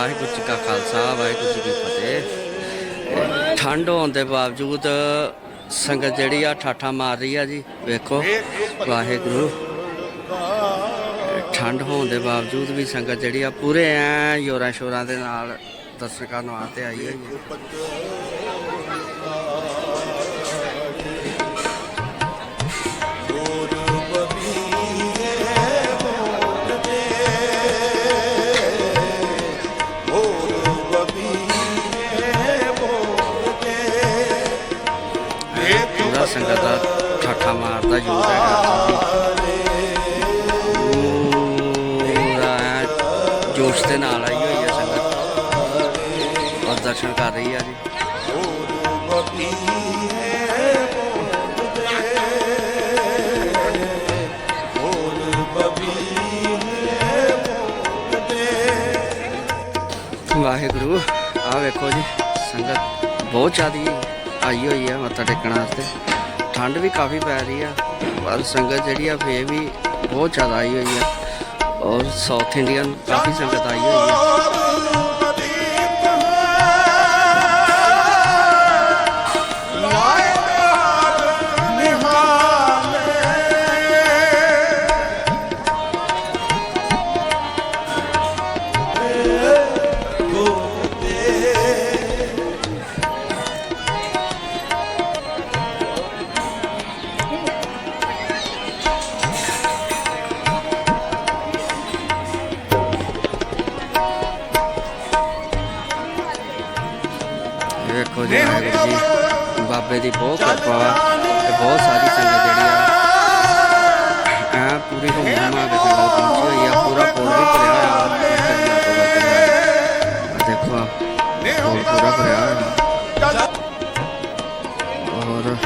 ਵਾਹਿਗੁਰੂ ਜੀ ਕਾ ਖਾਲਸਾ, ਵਾਹਿਗੁਰੂ ਜੀ ਕੀ ਫਤਿਹ। ਠੰਡ ਹੋਣ ਦੇ ਬਾਵਜੂਦ ਸੰਗਤ ਜਿਹੜੀ ਆ ਠਾਠਾ ਮਾਰ ਰਹੀ ਆ ਜੀ, ਵੇਖੋ, ਵਾਹਿਗੁਰੂ। ਠੰਡ ਹੋਣ ਦੇ ਬਾਵਜੂਦ ਵੀ ਸੰਗਤ ਜਿਹੜੀ ਆ ਪੂਰੇ ਐ ਯੋਰਾਂ ਸ਼ੋਰਾਂ ਦੇ ਨਾਲ ਦਰਸ਼ਨ ਕਰਨ ਵਾਸਤੇ ਆਈ ਹੋਈ ਹੈ ਸੰਗਤ ਦਾ ਠਾਠਾ ਮਾਰਦਾ ਜੂਰ ਹੈਗਾ। ਜੋਸ਼ ਦੇ ਨਾਲ ਆਈ ਹੋਈ ਹੈ ਸੰਗਤ ਔਰ ਦਰਸ਼ਨ ਕਰ ਰਹੀ ਹੈ ਜੀ। ਵਾਹਿਗੁਰੂ ਆ ਵੇਖੋ ਜੀ ਸੰਗਤ ਬਹੁਤ ਜ਼ਿਆਦੀ ਆਈ ਹੋਈ ਹੈ ਮੱਥਾ ਟੇਕਣ ਵਾਸਤੇ। ਠੰਡ ਵੀ ਕਾਫੀ ਪੈ ਰਹੀ ਆ, ਪਰ ਸੰਗਤ ਜਿਹੜੀ ਆ ਫੇਰ ਵੀ ਬਹੁਤ ਜ਼ਿਆਦਾ ਆਈ ਹੋਈ ਹੈ ਔਰ ਸਾਊਥ ਇੰਡੀਅਨ ਕਾਫੀ ਸੰਗਤ ਆਈ ਹੋਈ ਹੈ ਵੇਖੋ ਜੀ ਵਾਹਿਗੁਰੂ ਜੀ। ਬਾਬੇ ਦੀ ਬਹੁਤ ਕਿਰਪਾ ਵਾ ਤੇ ਬਹੁਤ ਸਾਰੀ ਸੰਗਤ ਜਿਹੜੀ ਆ, ਐ ਪੂਰੀ ਹੁੰਮਾ ਦੇ ਸੰਗਤ ਪਹੁੰਚੀ ਹੋਈ ਆ, ਪੂਰਾ ਪੁਲ ਵੀ ਭਰਿਆ ਹੋਇਆ ਦੇਖੋ ਆਹ ਪੂਰਾ ਭਰਿਆ ਹੋਇਆ ਔਰ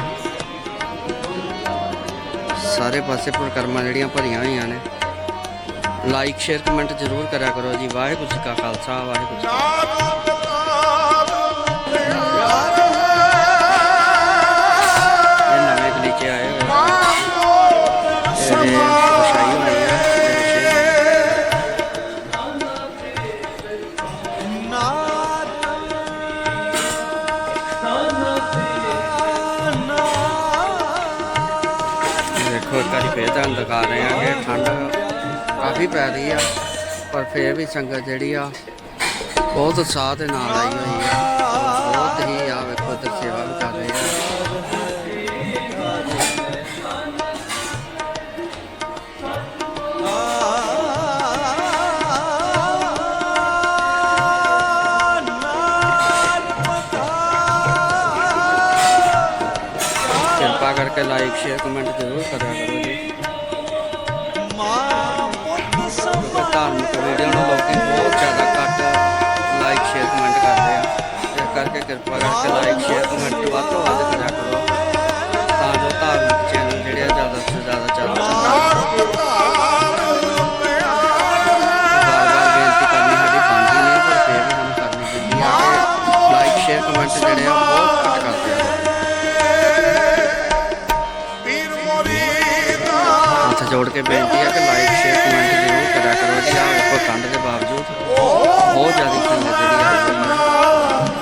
ਸਾਰੇ ਪਾਸੇ ਪ੍ਰਕਰਮਾਂ ਜਿਹੜੀਆਂ ਭਰੀਆਂ ਹੋਈਆਂ ਨੇ। ਲਾਈਕ ਸ਼ੇਅਰ ਕਮੈਂਟ ਜ਼ਰੂਰ ਕਰਿਆ ਕਰੋ ਜੀ। ਵਾਹਿਗੁਰੂ ਜੀ ਕਾ ਖਾਲਸਾ, ਵਾਹਿਗੁਰੂ ਜੀ ਵਾਰੀ ਫੇਰ ਤੁਹਾਨੂੰ ਦਿਖਾ ਰਹੇ ਆ ਕਿ ਠੰਡ ਕਾਫੀ ਪੈ ਰਹੀ ਆ, ਪਰ ਫੇਰ ਵੀ ਸੰਗਤ ਜਿਹੜੀ ਆ ਬਹੁਤ ਉਤਸ਼ਾਹ ਦੇ ਨਾਲ ਆਈ ਹੋਈ ਆ। ਕਿਰਪਾ ਕਰਕੇ ਲਾਈਕ ਸ਼ੇਅਰ ਕਮੈਂਟ ਜ਼ਰੂਰ ਕਰਿਆ ਕਰੋ ਜੀ ਕਿਉਂਕਿ ਧਾਰਮਿਕ ਵੀਡੀਓ ਨੂੰ ਲੋਕੀ ਬਹੁਤ ਜ਼ਿਆਦਾ ਘੱਟ ਲਾਈਕ ਸ਼ੇਅਰ ਕਮੈਂਟ ਕਰਦੇ ਆ ਇਸ ਕਰਕੇ ਕਿਰਪਾ ਕਰਕੇ ਲਾਈਕ ਸ਼ੇਅਰ ਕਮੈਂਟ ਵੱਧ ਤੋਂ ਵੱਧ ਕਰਿਆ ਕਰੋ ਤਾਂ ਜੋ ਧਾਰਮਿਕ ਚੈਨਲ ਜਿਹੜੇ ਆ ਜ਼ਿਆਦਾ ਤੋਂ ਜ਼ਿਆਦਾ ਚੱਲ ਸਕਣ ਬਾਰ-ਬਾਰ ਬੇਨਤੀ ਕਰਨੀ ਜੋੜ ਕੇ ਬੇਨਤੀ ਹੈ ਕਿ ਲਾਈਕ ਸ਼ੇਅਰ ਕਮੈਂਟ ਜ਼ਰੂਰ ਕਰਿਆ ਕਰੋ ਜੀ। ਆਹ ਵੇਖੋ ਠੰਡ ਦੇ ਬਾਵਜੂਦ ਬਹੁਤ ਜ਼ਿਆਦਾ ਸੰਗਤ ਜਿਹੜੀ ਆਈ ਹੋਈ ਹੈ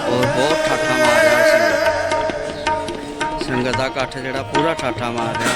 ਔਰ ਬਹੁਤ ਠਾਠਾ ਮਾਰ ਰਿਹਾ ਸੰਗਤ। ਸੰਗਤ ਦਾ ਇਕੱਠ ਜਿਹੜਾ ਪੂਰਾ ਠਾਠਾ ਮਾਰ ਰਿਹਾ।